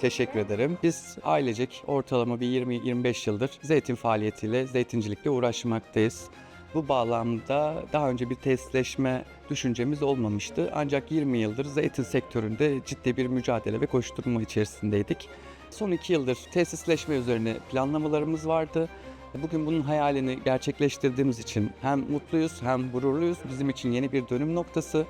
Teşekkür ederim. Biz ailecek ortalama bir 20-25 yıldır zeytin faaliyetiyle, zeytincilikle uğraşmaktayız. Bu bağlamda daha önce bir tesisleşme düşüncemiz olmamıştı. Ancak 20 yıldır zeytin sektöründe ciddi bir mücadele ve koşturma içerisindeydik. Son iki yıldır tesisleşme üzerine planlamalarımız vardı. Bugün bunun hayalini gerçekleştirdiğimiz için hem mutluyuz hem gururluyuz. Bizim için yeni bir dönüm noktası.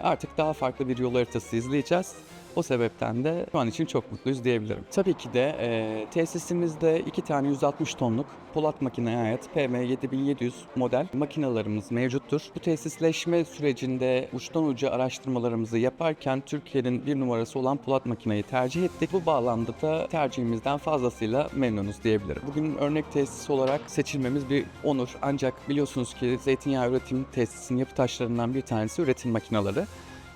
Artık daha farklı bir yol haritası izleyeceğiz. O sebepten de şu an için çok mutluyuz diyebilirim. Tabii ki de e, tesisimizde iki tane 160 tonluk Polat makineye ait PM7700 model makinalarımız mevcuttur. Bu tesisleşme sürecinde uçtan uca araştırmalarımızı yaparken Türkiye'nin bir numarası olan Polat makineyi tercih ettik. Bu bağlamda da tercihimizden fazlasıyla memnunuz diyebilirim. Bugün örnek tesis olarak seçilmemiz bir onur. Ancak biliyorsunuz ki zeytinyağı üretim tesisinin yapı taşlarından bir tanesi üretim makineleri.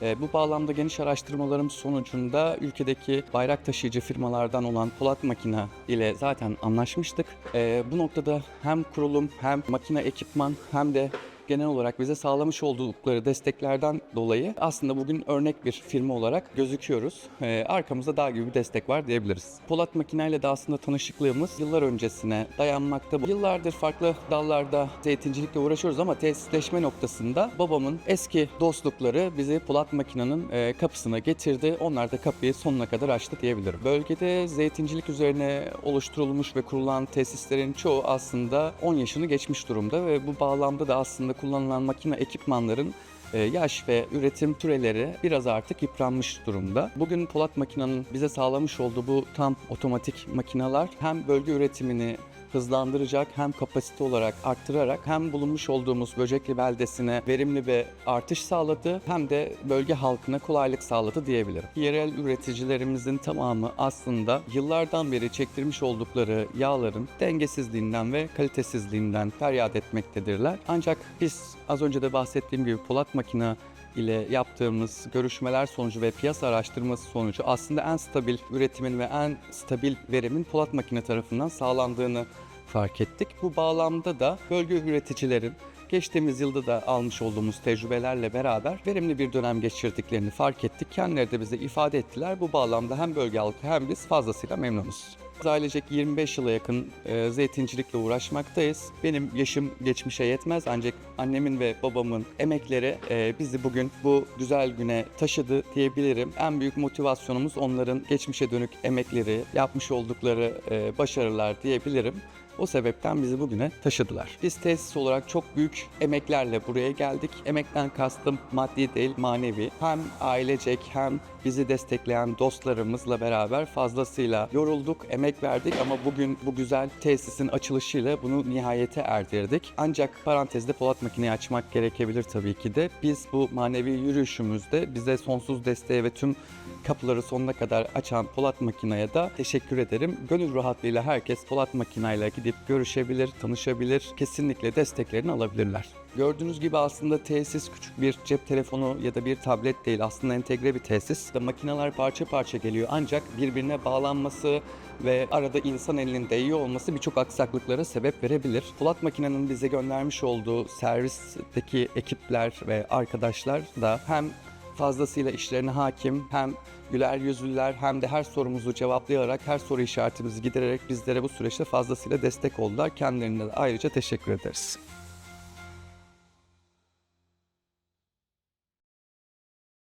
E, Bu bağlamda geniş araştırmalarım sonucunda ülkedeki bayrak taşıyıcı firmalardan olan Polat Makina ile zaten anlaşmıştık. E, Bu noktada hem kurulum hem makine ekipman hem de genel olarak bize sağlamış oldukları desteklerden dolayı aslında bugün örnek bir firma olarak gözüküyoruz. E, arkamızda dağ gibi bir destek var diyebiliriz. Polat makineyle de aslında tanışıklığımız yıllar öncesine dayanmakta. Yıllardır farklı dallarda zeytincilikle uğraşıyoruz ama tesisleşme noktasında babamın eski dostlukları bizi Polat makinenin e, kapısına getirdi. Onlar da kapıyı sonuna kadar açtı diyebilirim. Bölgede zeytincilik üzerine oluşturulmuş ve kurulan tesislerin çoğu aslında 10 yaşını geçmiş durumda ve bu bağlamda da aslında kullanılan makine ekipmanların e, yaş ve üretim süreleri biraz artık yıpranmış durumda. Bugün Polat Makina'nın bize sağlamış olduğu bu tam otomatik makineler hem bölge üretimini hızlandıracak hem kapasite olarak arttırarak hem bulunmuş olduğumuz Böcekli beldesine verimli ve artış sağladı hem de bölge halkına kolaylık sağladı diyebilirim. Yerel üreticilerimizin tamamı aslında yıllardan beri çektirmiş oldukları yağların dengesizliğinden ve kalitesizliğinden feryat etmektedirler. Ancak biz az önce de bahsettiğim gibi Polat makine ile yaptığımız görüşmeler sonucu ve piyasa araştırması sonucu aslında en stabil üretimin ve en stabil verimin Polat makine tarafından sağlandığını fark ettik. Bu bağlamda da bölge üreticilerin geçtiğimiz yılda da almış olduğumuz tecrübelerle beraber verimli bir dönem geçirdiklerini fark ettik. Kendileri de bize ifade ettiler. Bu bağlamda hem bölge halkı hem biz fazlasıyla memnunuz. Biz Ailecek 25 yıla yakın e, zeytincilikle uğraşmaktayız. Benim yaşım geçmişe yetmez ancak annemin ve babamın emekleri e, bizi bugün bu güzel güne taşıdı diyebilirim. En büyük motivasyonumuz onların geçmişe dönük emekleri, yapmış oldukları e, başarılar diyebilirim. O sebepten bizi bugüne taşıdılar. Biz tesis olarak çok büyük emeklerle buraya geldik. Emekten kastım maddi değil manevi. Hem ailecek hem bizi destekleyen dostlarımızla beraber fazlasıyla yorulduk, emek verdik ama bugün bu güzel tesisin açılışıyla bunu nihayete erdirdik. Ancak parantezde Polat makineyi açmak gerekebilir tabii ki de. Biz bu manevi yürüyüşümüzde bize sonsuz desteğe ve tüm kapıları sonuna kadar açan Polat Makina'ya da teşekkür ederim. Gönül rahatlığıyla herkes Polat Makina'yla görüşebilir, tanışabilir, kesinlikle desteklerini alabilirler. Gördüğünüz gibi aslında tesis küçük bir cep telefonu ya da bir tablet değil aslında entegre bir tesis. Makineler parça parça geliyor ancak birbirine bağlanması ve arada insan elinin değiyor olması birçok aksaklıklara sebep verebilir. Polat Makina'nın bize göndermiş olduğu servisteki ekipler ve arkadaşlar da hem fazlasıyla işlerine hakim hem güler yüzlüler hem de her sorumuzu cevaplayarak her soru işaretimizi gidererek bizlere bu süreçte fazlasıyla destek oldular. Kendilerine de ayrıca teşekkür ederiz.